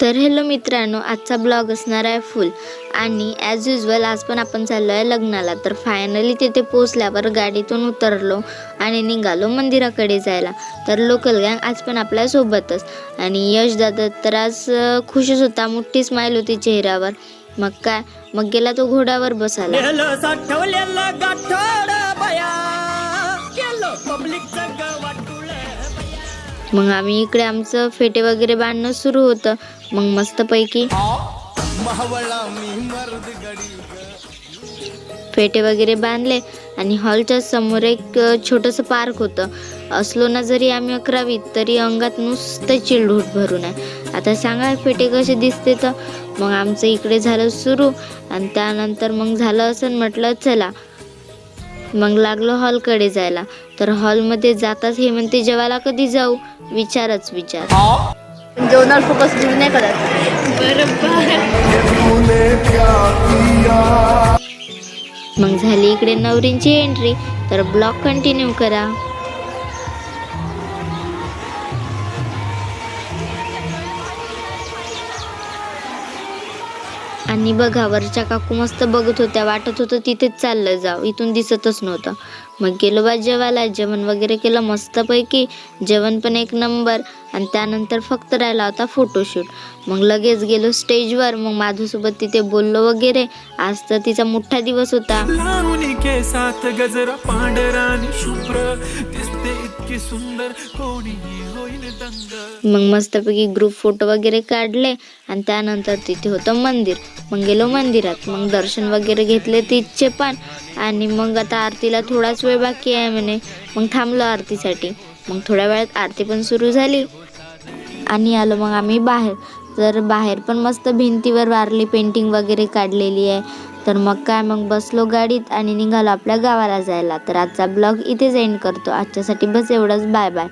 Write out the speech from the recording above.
तर हॅलो मित्रांनो आजचा ब्लॉग असणार आहे फुल आणि ॲज युजल आज पण आपण चाललो आहे लग्नाला. तर फायनली तिथे पोचल्यावर गाडीतून उतरलो आणि निघालो मंदिराकडे जायला. तर लोकल गँग आज पण आपल्यासोबतच आणि यश दादा तर आज खुशच होता. मोठी स्माईल होती चेहऱ्यावर. मग काय? मग गेला तो घोड्यावर बसायला. मग आम्ही इकडे आमचं फेटे वगैरे बांधणं सुरू होतं. मग मस्तपैकी फेटे वगैरे बांधले आणि हॉलच्या समोर एक छोटंसं पार्क होतं. असलो ना जरी आम्ही अकरावीत तरी अंगात नुसतं चिलढूट भरून आहे. आता सांगा फेटे कसे दिसते तर? मग आमचं इकडे झालं सुरू आणि त्यानंतर मग झालं असं म्हटलं चला. मग लागलो हॉलकडे जायला. तर हॉलमध्ये जाताच हे म्हणते जेवायला कधी जाऊ? विचारच विचार. जेवणावर फोकस घेऊन नाही करत. मग झाली इकडे नवरींची एंट्री तर ब्लॉग कंटिन्यू करा. आणि बघा वरच्या काकू मस्त बघत होत्या वाटत होतं तिथेच चाललं जाव इथून दिसतच नव्हतं. मग गेलो बा जेवायला. जेवण वगैरे केलं मस्तपैकी. जेवण पण एक नंबर. आणि त्यानंतर फक्त राहिला होता फोटोशूट मग लगेच गेलो स्टेजवर मग माझ्यासोबत तिथे बोललो वगैरे. आज तर तिचा मोठा दिवस होता. मग मस्तपैकी ग्रुप फोटो वगैरे काढले. आणि त्यानंतर तिथे होतं मंदिर. मग गेलो मंदिरात. मग दर्शन वगैरे घेतले तिथचे पण. आणि मग आता आरतीला थोडाच वेळ बाकी आहे म्हणे. मग थांबलो आरतीसाठी. मग थोड्या वेळात आरती पण सुरू झाली. आणि आलो मग आम्ही बाहेर. तर बाहेर पण मस्त भिंतीवर वारली पेंटिंग वगैरे काढलेली आहे. तर मग काय मग बसलो गाडीत आणि निघालो आपल्या गावाला जायला. तर आजचा ब्लॉग इथेच एंड करतो. आजच्यासाठी बस एवढंच. Bye bye